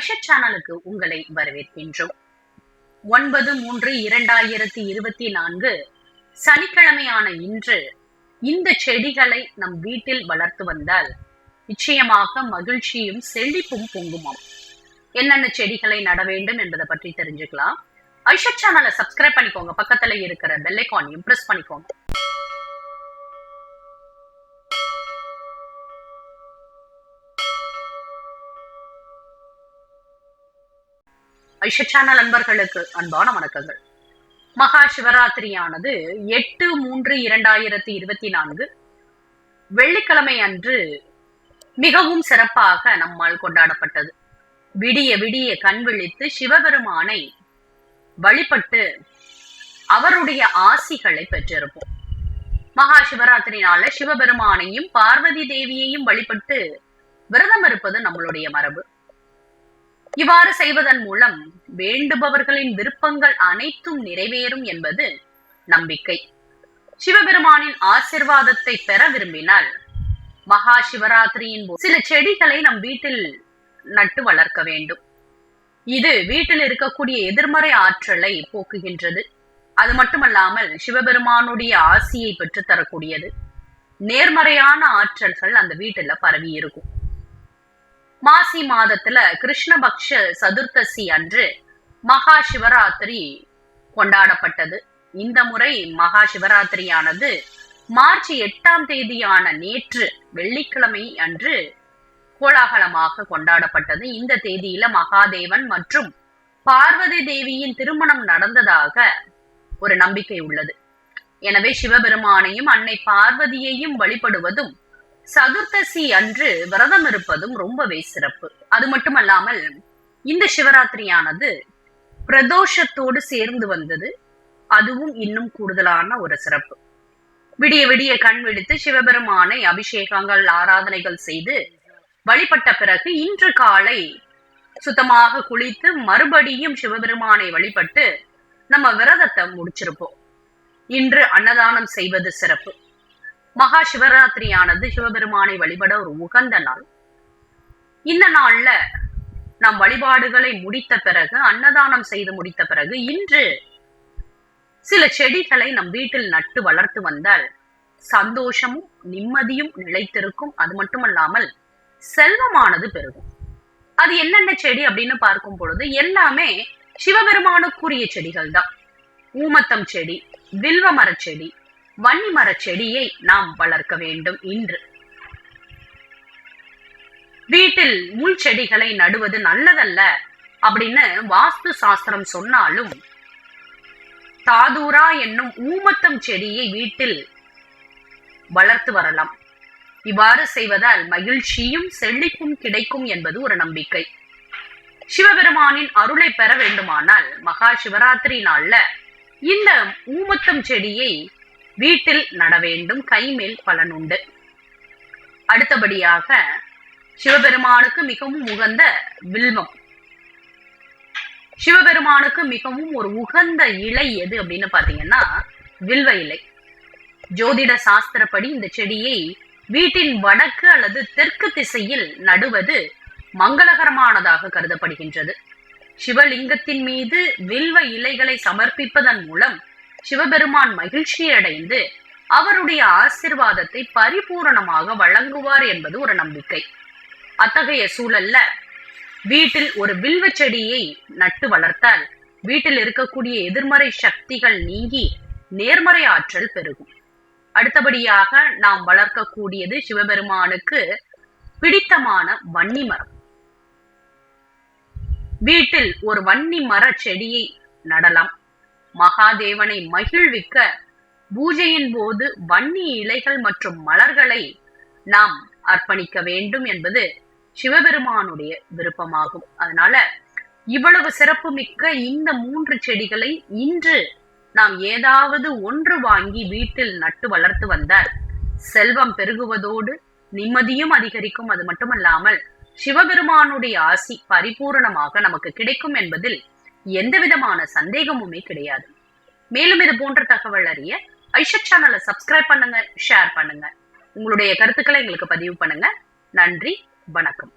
வைஷ சேனலுக்கு உங்களை வரவேற்கின்றோம். ஒன்பது மூன்று இரண்டாயிரத்தி இருபத்தி நான்கு சனிக்கிழமையான இன்று இந்த செடிகளை நம் வீட்டில் வளர்த்து வந்தால் நிச்சயமாக மகிழ்ச்சியும் செழிப்பும் பொங்குமாம். என்னென்ன செடிகளை நட வேண்டும் என்பதை பற்றி தெரிஞ்சுக்கலாம். ஐஷா சேனலை சப்ஸ்கிரைப் பண்ணிக்கோங்க. பக்கத்துல இருக்கிற பெல்லைக்கானையும் பிரஸ் பண்ணிக்கோங்க. ஐஷா சேனல் அன்பர்களுக்கு அன்பான வணக்கங்கள். மகா சிவராத்திரியானது எட்டு மூன்று இரண்டாயிரத்தி இருபத்தி நான்கு. வெள்ளிக்கிழமை அன்று மிகவும் சிறப்பாக நம்மால் கொண்டாடப்பட்டது. விடிய விடிய கண் விழித்து சிவபெருமானை வழிபட்டு அவருடைய ஆசிகளை பெற்றிருப்போம். மகா சிவராத்திரி நாள சிவபெருமானையும் பார்வதி தேவியையும் வழிபட்டு விரதம் இருப்பது நம்மளுடைய மரபு. இவ்வாறு செய்வதன் மூலம் வேண்டுபவர்களின் விருப்பங்கள் அனைத்தும் நிறைவேறும் என்பது நம்பிக்கை. சிவபெருமானின் ஆசிர்வாதத்தை பெற விரும்பினால் மகா சிவராத்திரியின் போது சில செடிகளை நம் வீட்டில் நட்டு வளர்க்க வேண்டும். இது வீட்டில் இருக்கக்கூடிய எதிர்மறை ஆற்றலை போக்குகின்றது. அது மட்டுமல்லாமல் சிவபெருமானுடைய ஆசியை பெற்று தரக்கூடியது நேர்மறையான ஆற்றல்கள் அந்த வீட்டுல பரவி இருக்கும் மாசி மாதத்துல கிருஷ்ணபக்ஷ சதுர்த்தசி அன்று மகா சிவராத்திரி கொண்டாடப்பட்டது. இந்த முறை மகா சிவராத்திரியானது மார்ச் எட்டாம் தேதியான நேற்று வெள்ளிக்கிழமை அன்று கோலாகலமாக கொண்டாடப்பட்டது. இந்த தேதியில மகாதேவன் மற்றும் பார்வதி தேவியின் திருமணம் நடந்ததாக ஒரு நம்பிக்கை உள்ளது. எனவே சிவபெருமானையும் அன்னை பார்வதியையும் வழிபடுவதும் சதுர்த்தசி அன்று விரதம் இருப்பதும் ரொம்பவே சிறப்பு. அது மட்டுமல்லாமல் இந்த சிவராத்திரியானது பிரதோஷத்தோடு சேர்ந்து வந்தது. அதுவும் இன்னும் கூடுதலான ஒரு சிறப்பு. விடிய விடிய கண் விழித்து சிவபெருமானை அபிஷேகங்கள் ஆராதனைகள் செய்து வழிபட்ட பிறகு இன்று காலை சுத்தமாக குளித்து மறுபடியும் சிவபெருமானை வழிபட்டு நம்ம விரதத்தை முடிச்சிருப்போம். இன்று அன்னதானம் செய்வது சிறப்பு. மகா சிவராத்திரியானது சிவபெருமானை வழிபட ஒரு உகந்த நாள். இந்த நாள்ல நாம் வழிபாடுகளை முடித்த பிறகு அன்னதானம் செய்து முடித்த பிறகு இன்று சில செடிகளை நம் வீட்டில் நட்டு வளர்த்து வந்தால் சந்தோஷமும் நிம்மதியும் நிலைத்திருக்கும். அது மட்டுமல்லாமல் செல்வமானது பெருகும். அது என்னென்ன செடி அப்படின்னு பார்க்கும் பொழுது எல்லாமே சிவபெருமானுக்குரிய செடிகள் தான் ஊமத்தம் செடி வில்வ மரச்செடி செடி செடியை நாம் வளர்க்க வேண்டும் இன்று. வீட்டில் முள் செடிகளை நடுவது நல்லதல்ல அப்படின்னு வாஸ்து சாஸ்திரம் சொன்னாலும் தாதூரா என்னும் ஊமத்தம் செடியை வீட்டில் வளர்த்து வரலாம். இவ்வாறு செய்வதால் மகிழ்ச்சியும் செழிப்பும் கிடைக்கும் என்பது ஒரு நம்பிக்கை. சிவபெருமானின் அருளை பெற வேண்டுமானால் மகா சிவராத்திரி நாள்ல இந்த ஊமத்தம் செடியை வீட்டில் நட வேண்டும் கைமேல் பலன் உண்டு. அடுத்தபடியாக சிவபெருமானுக்கு மிகவும் உகந்த வில்வம். சிவபெருமானுக்கு மிகவும் ஒரு உகந்த இலை எது அப்படின்னு பாத்தீங்கன்னா வில்வ இலை. ஜோதிட சாஸ்திரப்படி இந்த செடியை வீட்டின் வடக்கு அல்லது தெற்கு திசையில் நடுவது மங்களகரமானதாக கருதப்படுகின்றது. சிவலிங்கத்தின் மீது வில்வ இலைகளை சமர்ப்பிப்பதன் மூலம் சிவபெருமான் மகிழ்ச்சி அடைந்து அவருடைய ஆசிர்வாதத்தை பரிபூரணமாக வழங்குவார் என்பது ஒரு நம்பிக்கை. அத்தகைய சூழல்ல வீட்டில் ஒரு வில்வ செடியை நட்டு வளர்த்தால் வீட்டில் இருக்கக்கூடிய எதிர்மறை சக்திகள் நீங்கி நேர்மறை ஆற்றல் பெருகும். அடுத்தபடியாக நாம் வளர்க்கக்கூடியது சிவபெருமானுக்கு பிடித்தமான வன்னி மரம். வீட்டில் ஒரு வன்னி மர செடியை நடலாம். மகாதேவனை மகிழ்விக்க பூஜையின் போது வன்னி இலைகள் மற்றும் மலர்களை நாம் அர்ப்பணிக்க வேண்டும் என்பது சிவபெருமானுடைய விருப்பமாகும். அதனால இவ்வளவு சிறப்பு மிக்க இந்த மூன்று செடிகளை இன்று நாம் ஏதாவது ஒன்று வாங்கி வீட்டில் நட்டு வளர்த்து வந்தால் செல்வம் பெருகுவதோடு நிம்மதியும் அதிகரிக்கும். அது மட்டுமல்லாமல் சிவபெருமானுடைய ஆசி பரிபூரணமாக நமக்கு கிடைக்கும் என்பதில் எந்த விதமான சந்தேகமுமே கிடையாது. மேலும் இது போன்ற தகவல் அறிய ஐஷத் சேனலை சப்ஸ்கிரைப் பண்ணுங்க ஷேர் பண்ணுங்க. உங்களுடைய கருத்துக்களை எங்களுக்கு பதிவு பண்ணுங்க. நன்றி வணக்கம்.